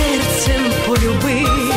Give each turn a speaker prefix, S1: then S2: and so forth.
S1: minutes in for your week.